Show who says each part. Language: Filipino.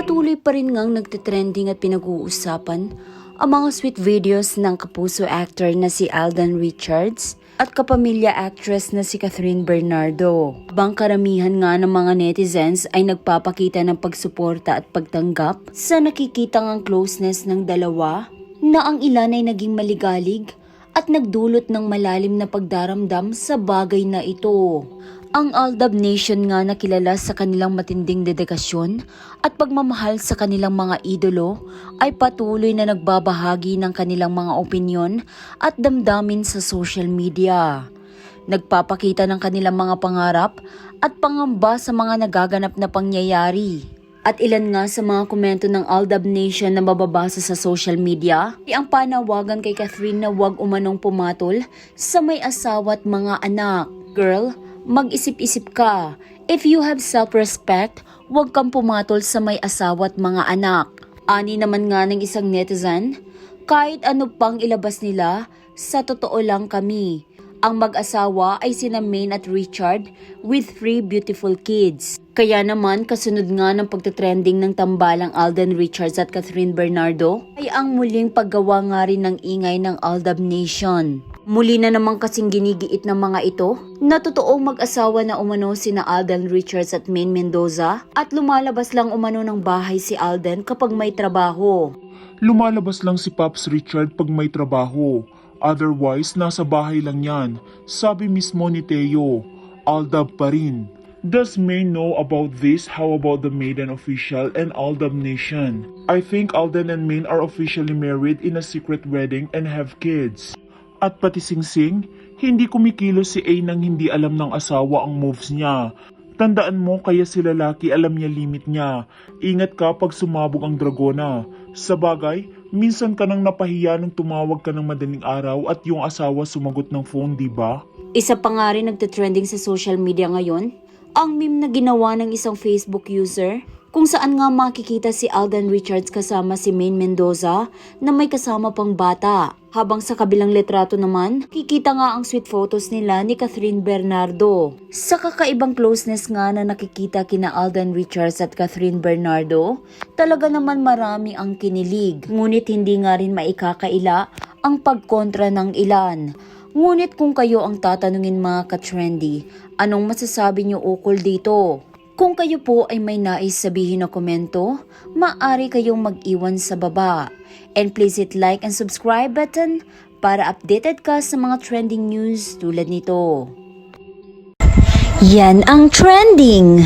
Speaker 1: Patuloy pa rin ngang nagtitrending at pinag-uusapan ang mga sweet videos ng kapuso actor na si Alden Richards at kapamilya actress na si Catherine Bernardo. Bang karamihan nga ng mga netizens ay nagpapakita ng pagsuporta at pagtanggap sa nakikitang ang closeness ng dalawa na ang ilan ay naging maligalig at nagdulot ng malalim na pagdaramdam sa bagay na ito. Ang Aldab Nation nga na kilala sa kanilang matinding dedikasyon at pagmamahal sa kanilang mga idolo ay patuloy na nagbabahagi ng kanilang mga opinyon at damdamin sa social media. Nagpapakita ng kanilang mga pangarap at pangamba sa mga nagaganap na pangyayari. At ilan nga sa mga komento ng Aldab Nation na mababasa sa social media ay ang panawagan kay Catherine na huwag umanong pumatol sa may asawa at mga anak. Girl, mag-isip-isip ka. If you have self-respect, huwag kang pumatol sa may asawa at mga anak. Ani naman nga ng isang netizen, kahit ano pang ilabas nila, sa totoo lang kami. Ang mag-asawa ay sina Maine at Richard with three beautiful kids. Kaya naman kasunod nga ng pagtitrending ng tambalang Alden Richards at Catherine Bernardo ay ang muling paggawa nga rin ng ingay ng Aldab Nation. Muli na naman kasing ginigiit ng mga ito na totoong mag-asawa na umano sina Alden Richards at Maine Mendoza at lumalabas lang umano ng bahay si Alden kapag may trabaho.
Speaker 2: Lumalabas lang si Pops Richard pag may trabaho. Otherwise, nasa bahay lang yan. Sabi mismo ni Teo, Aldab pa rin. Does May know about this? How about the Maiden official and Aldab Nation? I think Alden and Main are officially married in a secret wedding and have kids. At pati Sing Sing, hindi kumikilos si A nang hindi alam ng asawa ang moves niya. Tandaan mo kaya si lalaki alam niya limit niya. Ingat ka pag sumabog ang dragona. Sa bagay, minsan ka nang napahiya nung tumawag ka ng madaling araw at yung asawa sumagot ng phone, di ba?
Speaker 1: Isa pa nga rin nagtitrending sa social media ngayon, ang meme na ginawa ng isang Facebook user kung saan nga makikita si Alden Richards kasama si Maine Mendoza na may kasama pang bata. Habang sa kabilang litrato naman, kikita nga ang sweet photos nila ni Catherine Bernardo. Sa kakaibang closeness nga na nakikita kina Alden Richards at Catherine Bernardo, talaga naman marami ang kinilig. Ngunit hindi nga rin maikakaila ang pagkontra ng ilan. Ngunit kung kayo ang tatanungin mga ka-trendy, anong masasabi niyo ukol dito? Kung kayo po ay may nais sabihin na komento, maaari kayong mag-iwan sa baba. And please hit like and subscribe button para updated ka sa mga trending news tulad nito. Yan ang trending!